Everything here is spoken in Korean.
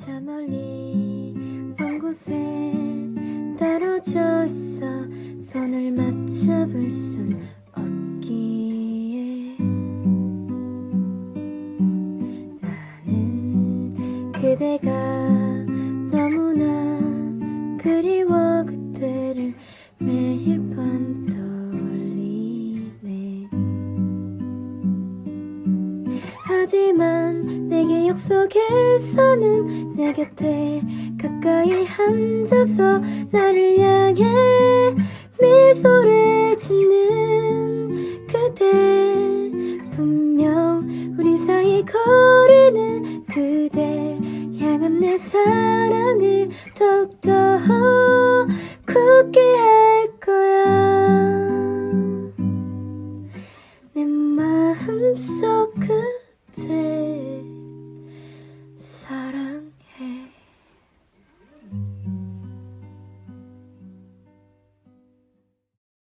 저 멀리 먼 곳에 떨어져 있어. 손을 맞잡을 순 없기에. 나는 그대가 너무나 그리워 그때를 매일 밤 떠올리네. 하지만 약 속에서는 내 곁에 가까이 앉아서 나를 향해 미소를 짓는 그대. 분명 우리 사이 거리는 그댈 향한 내 사랑을 더욱더 굳게 할 거야. 내 마음속 그대. 사랑